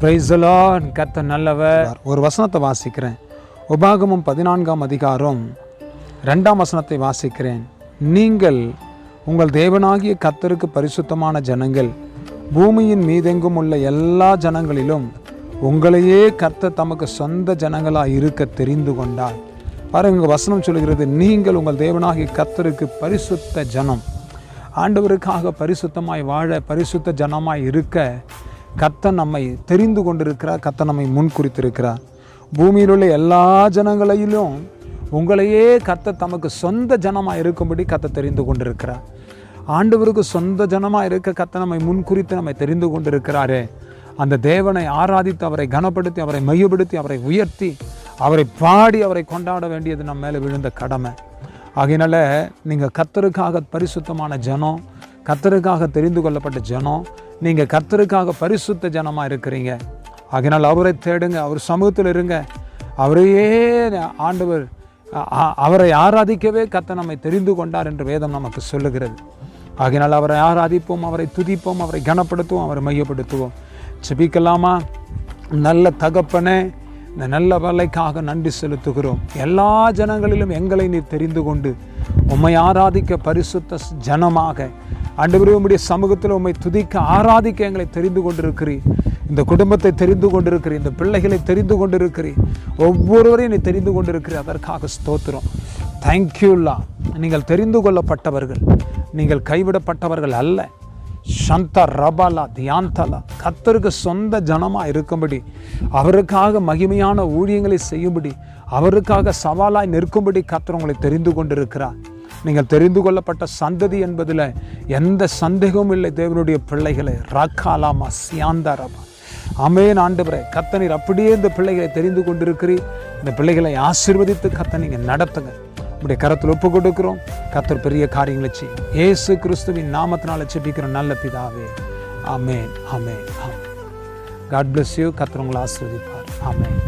பிரைசலான் கத்த நல்லவர். ஒரு வசனத்தை வாசிக்கிறேன். உபாகமும் பதினான்காம் அதிகாரம் ரெண்டாம் வசனத்தை வாசிக்கிறேன். நீங்கள் உங்கள் தேவனாகிய கத்தருக்கு பரிசுத்தமான ஜனங்கள். பூமியின் மீதெங்கும் உள்ள எல்லா ஜனங்களிலும் உங்களையே கர்த்த தமக்கு சொந்த ஜனங்களாக இருக்க தெரிந்து கொண்டார். பாருங்க வசனம் சொல்கிறது நீங்கள் உங்கள் தேவனாகிய கத்தருக்கு பரிசுத்த ஜனம். ஆண்டவருக்காக பரிசுத்தமாய் வாழ பரிசுத்த ஜனமாய் இருக்க கத்த நம்மை தெரிந்து கொண்டிருக்கிறார் கத்த நம்மை முன் குறித்திருக்கிறார். பூமியில் உள்ள எல்லா ஜனங்களையிலும் உங்களையே கத்த தமக்கு சொந்த ஜனமாக இருக்கும்படி கத்த தெரிந்து கொண்டிருக்கிறார். ஆண்டவருக்கு சொந்த ஜனமாக இருக்க கத்த நம்மை முன் குறித்து நம்மை தெரிந்து கொண்டிருக்கிறாரே. அந்த தேவனை ஆராதித்து அவரை கனப்படுத்தி அவரை மையப்படுத்தி அவரை உயர்த்தி அவரை பாடி அவரை கொண்டாட வேண்டியது நம்ம மேலே விழுந்த கடமை. ஆகையினால நீங்கள் கத்தருக்காக பரிசுத்தமான ஜனம் கத்தருக்காக தெரிந்து கொள்ளப்பட்ட ஜனம் நீங்கள் கத்தருக்காக பரிசுத்த ஜனமாக இருக்கிறீங்க. ஆகையினால் அவரை தேடுங்க அவர் சமூகத்தில் இருங்க. அவரையே ஆண்டவர் அவரை ஆராதிக்கவே கத்த நம்மை தெரிந்து கொண்டார் என்று வேதம் நமக்கு சொல்லுகிறது. ஆகையினால் அவரை ஆராதிப்போம் அவரை துதிப்போம் அவரை கனப்படுத்துவோம் அவரை மையப்படுத்துவோம். செபிக்கலாமா நல்ல தகப்பனே இந்த நல்ல வேலைக்காக நன்றி செலுத்துகிறோம். எல்லா ஜனங்களிலும் எங்களை நீர் தெரிந்து கொண்டு உம்மை ஆராதிக்க பரிசுத்த ஜனமாக. ஆண்டவரே உம்முடைய சமூகத்தில் உம்மை துதிக்க ஆராதிக்க எங்களை தெரிந்து கொண்டிருக்கிறீர். இந்த குடும்பத்தை தெரிந்து கொண்டிருக்கிறீர் இந்த பிள்ளைகளை தெரிந்து கொண்டிருக்கிறீர். ஒவ்வொருவரையும் நீ தெரிந்து கொண்டிருக்கிறீர் அதற்காக ஸ்தோத்திரம். தேங்க்யூல்லா நீங்கள் தெரிந்து கொள்ளப்பட்டவர்கள் நீங்கள் கைவிடப்பட்டவர்கள் அல்ல. சந்த ரபாலா தியாந்தலா. கத்தருக்கு சொந்த ஜனமாக இருக்கும்படி அவருக்காக மகிமையான ஊழியங்களை செய்யும்படி அவருக்காக சவாலாய் நிற்கும்படி கத்தர் உங்களை தெரிந்து கொண்டிருக்கிறார். நீங்கள் தெரிந்து கொள்ளப்பட்ட சந்ததி என்பதில் எந்த சந்தேகமும் இல்லை. தேவனுடைய பிள்ளைகளை ரக்காலாமா சியாந்தாரமா அமேன் ஆண்டவரை. கத்தனீர் அப்படியே இந்த பிள்ளைகளை தெரிந்து கொண்டிருக்கிறீர். இந்த பிள்ளைகளை ஆசிர்வதித்து கத்த நீங்கள் நடத்துங்க. உடைய கரத்தில் ஒப்பு கொடுக்கிறோம் கத்தர் பெரிய காரியங்களை செய்யும் ஏசு கிறிஸ்துவின் நாமத்தினால செபிக்கிற நல்ல பிதாவே. ஆமேன் ஆமேன் ஆமென். காட் பிளஸ் யூ கத்தர் உங்களை ஆஸ்வதிப்பார் ஆமேன்.